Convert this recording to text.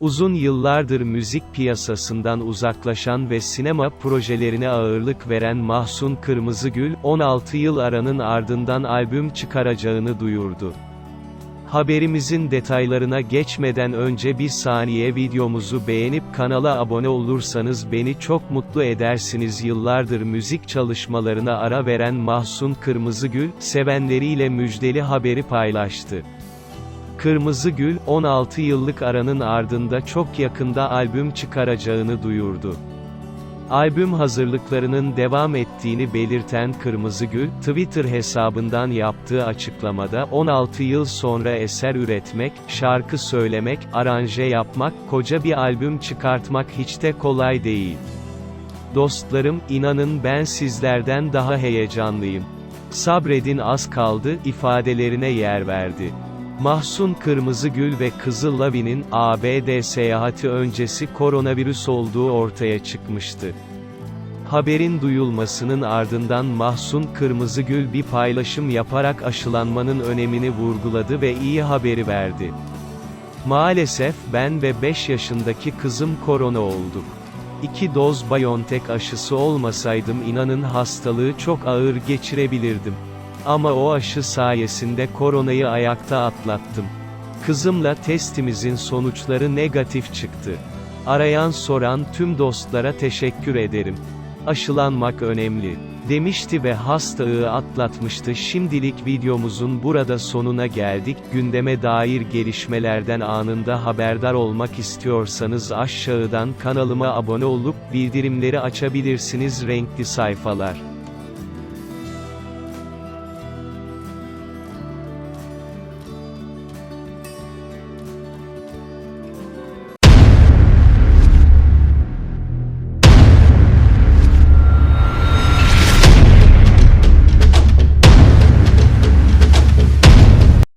Uzun yıllardır müzik piyasasından uzaklaşan ve sinema projelerine ağırlık veren Mahsun Kırmızıgül, 16 yıl aranın ardından albüm çıkaracağını duyurdu. Haberimizin detaylarına geçmeden önce bir saniye videomuzu beğenip kanala abone olursanız beni çok mutlu edersiniz. Yıllardır müzik çalışmalarına ara veren Mahsun Kırmızıgül, sevenleriyle müjdeli haberi paylaştı. Kırmızıgül, 16 yıllık aranın ardında çok yakında albüm çıkaracağını duyurdu. Albüm hazırlıklarının devam ettiğini belirten Kırmızıgül, Twitter hesabından yaptığı açıklamada 16 yıl sonra eser üretmek, şarkı söylemek, aranje yapmak, koca bir albüm çıkartmak hiç de kolay değil. Dostlarım, inanın ben sizlerden daha heyecanlıyım. Sabredin az kaldı, ifadelerine yer verdi. Mahsun Kırmızıgül ve Kızıl Lavi'nin, ABD seyahati öncesi koronavirüs olduğu ortaya çıkmıştı. Haberin duyulmasının ardından Mahsun Kırmızıgül bir paylaşım yaparak aşılanmanın önemini vurguladı ve iyi haberi verdi. Maalesef ben ve 5 yaşındaki kızım korona olduk. İki doz BioNTech aşısı olmasaydım inanın hastalığı çok ağır geçirebilirdim. Ama o aşı sayesinde koronayı ayakta atlattım. Kızımla testimizin sonuçları negatif çıktı. Arayan soran tüm dostlara teşekkür ederim. Aşılanmak önemli, demişti ve hastalığı atlatmıştı. Şimdilik videomuzun burada sonuna geldik. Gündeme dair gelişmelerden anında haberdar olmak istiyorsanız aşağıdan kanalıma abone olup bildirimleri açabilirsiniz. Renkli sayfalar